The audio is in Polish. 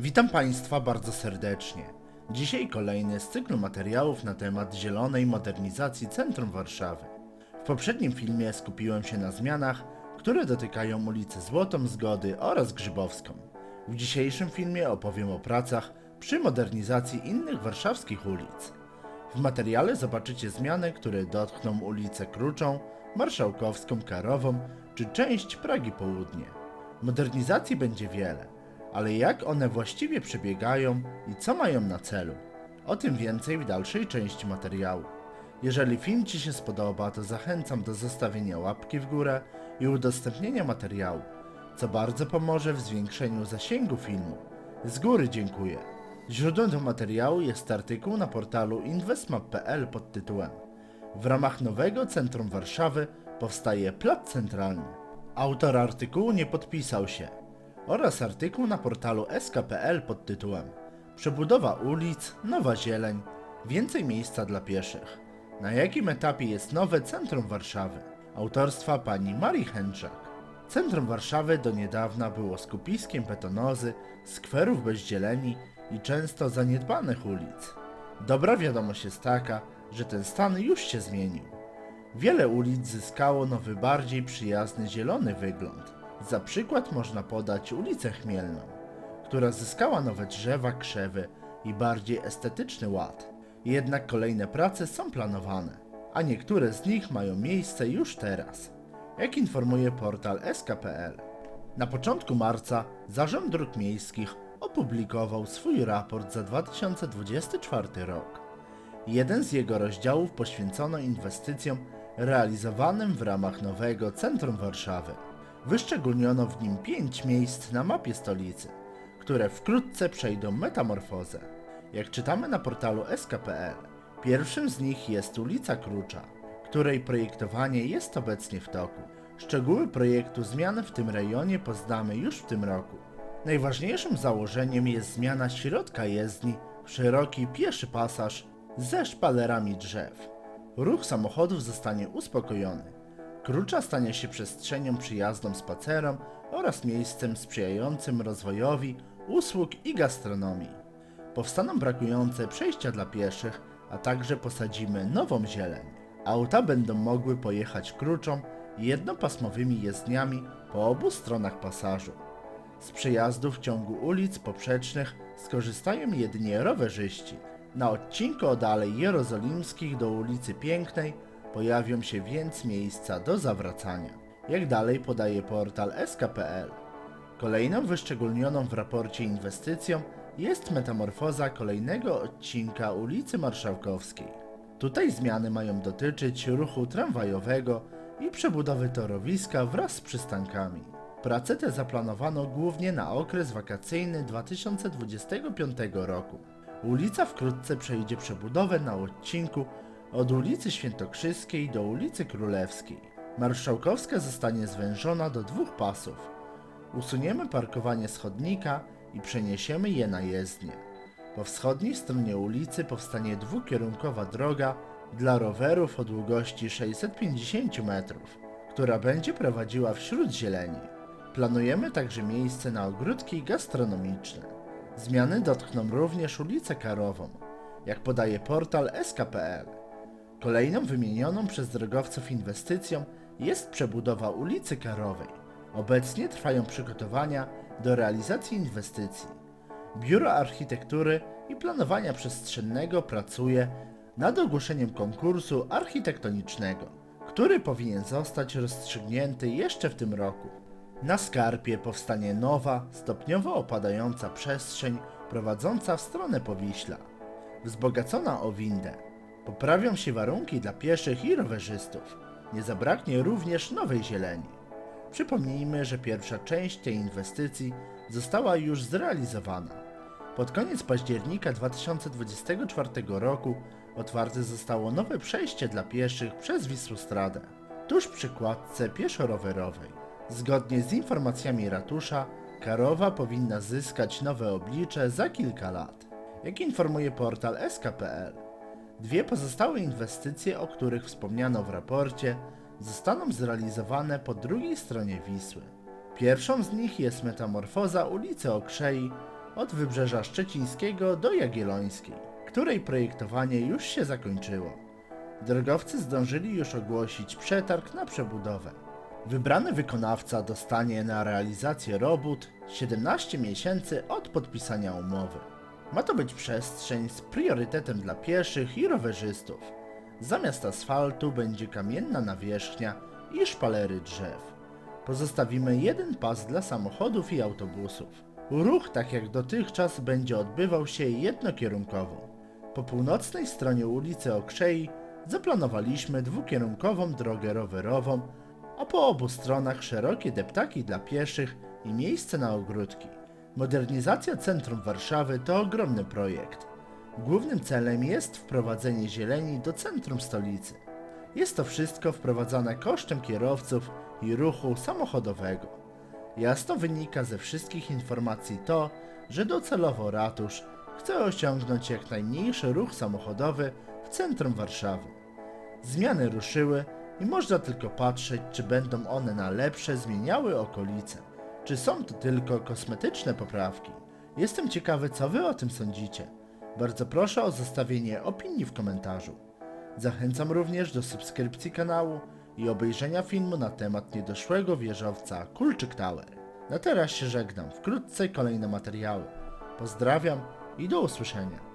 Witam Państwa bardzo serdecznie. Dzisiaj kolejny z cyklu materiałów na temat zielonej modernizacji centrum Warszawy. W poprzednim filmie skupiłem się na zmianach, które dotykają ulicy Złotą Zgody oraz Grzybowską. W dzisiejszym filmie opowiem o pracach przy modernizacji innych warszawskich ulic. W materiale zobaczycie zmiany, które dotkną ulicę Kruczą, Marszałkowską, Karową czy część Pragi Południe. Modernizacji będzie wiele, ale jak one właściwie przebiegają i co mają na celu? O tym więcej w dalszej części materiału. Jeżeli film Ci się spodoba, to zachęcam do zostawienia łapki w górę i udostępnienia materiału, co bardzo pomoże w zwiększeniu zasięgu filmu. Z góry dziękuję. Źródłem do materiału jest artykuł na portalu investmap.pl pod tytułem W ramach nowego centrum Warszawy powstaje plac centralny. Autor artykułu nie podpisał się oraz artykuł na portalu sk.pl pod tytułem Przebudowa ulic, nowa zieleń, więcej miejsca dla pieszych. Na jakim etapie jest nowe centrum Warszawy? Autorstwa pani Marii Chęczak. Centrum Warszawy do niedawna było skupiskiem betonozy, skwerów bez zieleni i często zaniedbanych ulic. Dobra wiadomość jest taka, że ten stan już się zmienił. Wiele ulic zyskało nowy, bardziej przyjazny zielony wygląd. Za przykład można podać ulicę Chmielną, która zyskała nowe drzewa, krzewy i bardziej estetyczny ład. Jednak kolejne prace są planowane, a niektóre z nich mają miejsce już teraz. Jak informuje portal sk.pl. Na początku marca Zarząd Dróg Miejskich opublikował swój raport za 2024 rok. Jeden z jego rozdziałów poświęcono inwestycjom realizowanym w ramach nowego centrum Warszawy. Wyszczególniono w nim pięć miejsc na mapie stolicy, które wkrótce przejdą metamorfozę. Jak czytamy na portalu sk.pl, pierwszym z nich jest ulica Krucza, której projektowanie jest obecnie w toku. Szczegóły projektu zmian w tym rejonie poznamy już w tym roku. Najważniejszym założeniem jest zmiana środka jezdni w szeroki pieszy pasaż ze szpalerami drzew. Ruch samochodów zostanie uspokojony. Krucza stanie się przestrzenią przyjazną spacerom oraz miejscem sprzyjającym rozwojowi usług i gastronomii. Powstaną brakujące przejścia dla pieszych, a także posadzimy nową zieleń. Auta będą mogły pojechać kruczą jednopasmowymi jezdniami po obu stronach pasażu. Z przejazdu w ciągu ulic poprzecznych skorzystają jedynie rowerzyści. Na odcinku od Alei Jerozolimskich do ulicy Pięknej pojawią się więc miejsca do zawracania. Jak dalej podaje portal sk.pl. Kolejną wyszczególnioną w raporcie inwestycją jest metamorfoza kolejnego odcinka ulicy Marszałkowskiej. Tutaj zmiany mają dotyczyć ruchu tramwajowego i przebudowy torowiska wraz z przystankami. Prace te zaplanowano głównie na okres wakacyjny 2025 roku. Ulica wkrótce przejdzie przebudowę na odcinku od ulicy Świętokrzyskiej do ulicy Królewskiej. Marszałkowska zostanie zwężona do dwóch pasów. Usuniemy parkowanie schodnika i przeniesiemy je na jezdnię. Po wschodniej stronie ulicy powstanie dwukierunkowa droga dla rowerów o długości 650 metrów, która będzie prowadziła wśród zieleni. Planujemy także miejsce na ogródki gastronomiczne. Zmiany dotkną również ulicę Karową, jak podaje portal sk.pl. Kolejną wymienioną przez drogowców inwestycją jest przebudowa ulicy Karowej. Obecnie trwają przygotowania do realizacji inwestycji. Biuro Architektury i Planowania Przestrzennego pracuje nad ogłoszeniem konkursu architektonicznego, który powinien zostać rozstrzygnięty jeszcze w tym roku. Na skarpie powstanie nowa, stopniowo opadająca przestrzeń prowadząca w stronę Powiśla, wzbogacona o windę. Poprawią się warunki dla pieszych i rowerzystów. Nie zabraknie również nowej zieleni. Przypomnijmy, że pierwsza część tej inwestycji została już zrealizowana. Pod koniec października 2024 roku otwarte zostało nowe przejście dla pieszych przez Wisłostradę, tuż przy kładce pieszo-rowerowej. Zgodnie z informacjami ratusza, Karowa powinna zyskać nowe oblicze za kilka lat. Jak informuje portal sk.pl, Dwie pozostałe inwestycje, o których wspomniano w raporcie, zostaną zrealizowane po drugiej stronie Wisły. Pierwszą z nich jest metamorfoza ulicy Okrzei od wybrzeża szczecińskiego do Jagiellońskiej, której projektowanie już się zakończyło. Drogowcy zdążyli już ogłosić przetarg na przebudowę. Wybrany wykonawca dostanie na realizację robót 17 miesięcy od podpisania umowy. Ma to być przestrzeń z priorytetem dla pieszych i rowerzystów. Zamiast asfaltu będzie kamienna nawierzchnia i szpalery drzew. Pozostawimy jeden pas dla samochodów i autobusów. Ruch, tak jak dotychczas, będzie odbywał się jednokierunkowo. Po północnej stronie ulicy Okrzei zaplanowaliśmy dwukierunkową drogę rowerową, a po obu stronach szerokie deptaki dla pieszych i miejsce na ogródki. Modernizacja centrum Warszawy to ogromny projekt. Głównym celem jest wprowadzenie zieleni do centrum stolicy. Jest to wszystko wprowadzane kosztem kierowców i ruchu samochodowego. Jasno wynika ze wszystkich informacji to, że docelowo ratusz chce osiągnąć jak najmniejszy ruch samochodowy w centrum Warszawy. Zmiany ruszyły i można tylko patrzeć, czy będą one na lepsze zmieniały okolice, czy są to tylko kosmetyczne poprawki. Jestem ciekawy, co wy o tym sądzicie. Bardzo proszę o zostawienie opinii w komentarzu. Zachęcam również do subskrypcji kanału i obejrzenia filmu na temat niedoszłego wieżowca Kulczyk Tower. Na teraz się żegnam, wkrótce kolejne materiały. Pozdrawiam i do usłyszenia.